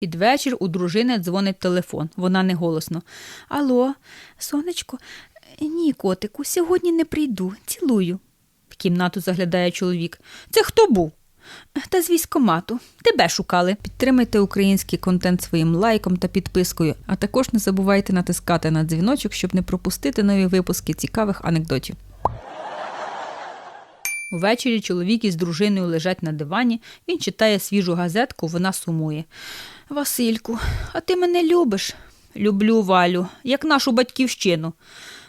Під вечір у дружини дзвонить телефон. Вона неголосно. Алло, сонечко, ні, котику, сьогодні не прийду. Цілую. В кімнату заглядає чоловік. Це хто був? Та з військомату. Тебе шукали. Підтримайте український контент своїм лайком та підпискою, а також не забувайте натискати на дзвіночок, щоб не пропустити нові випуски цікавих анекдотів. Увечері чоловік із дружиною лежать на дивані, він читає свіжу газетку, вона сумує. Васильку, а ти мене любиш? Люблю Валю, як нашу батьківщину.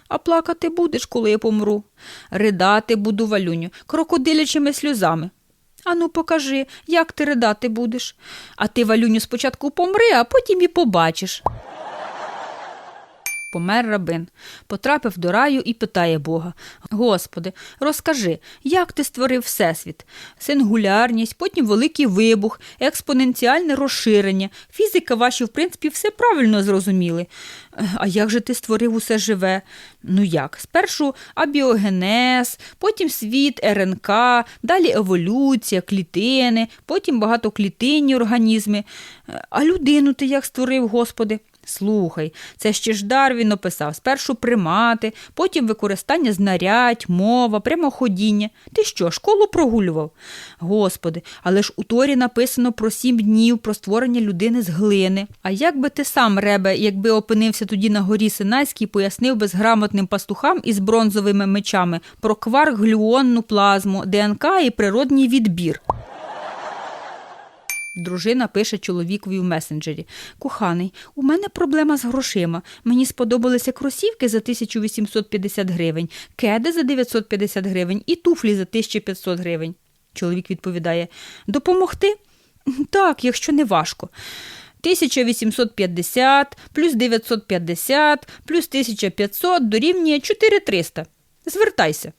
А плакати будеш, коли я помру. Ридати буду, Валюню, крокодилячими сльозами. Ану, покажи, як ти ридати будеш. А ти, Валюню, спочатку помри, а потім і побачиш. Помер рабин, потрапив до раю і питає Бога: Господи, розкажи, як ти створив Всесвіт? Сингулярність, потім великий вибух, експоненціальне розширення. Фізика ваші, в принципі, все правильно зрозуміли. А як же ти створив усе живе? Ну як? Спершу абіогенез, потім світ РНК, далі еволюція, клітини, потім багатоклітинні організми. А людину ти як створив, Господи? Слухай, це ще ж Дарвін описав спершу примати, потім використання знарядь, мова, прямоходіння. Ти що, школу прогулював? Господи, але ж у Торі написано про сім днів про створення людини з глини. А як би ти сам, Ребе, якби опинився тоді на горі Синайській, пояснив безграмотним пастухам із бронзовими мечами про кварк, глюонну плазму, ДНК і природній відбір? Дружина пише чоловікові в месенджері. Коханий, у мене проблема з грошима. Мені сподобалися кросівки за 1850 гривень, кеди за 950 гривень і туфлі за 1500 гривень. Чоловік відповідає: Допомогти? Так, якщо не важко. 1850 плюс 950 плюс 1500 дорівнює 4300. Звертайся.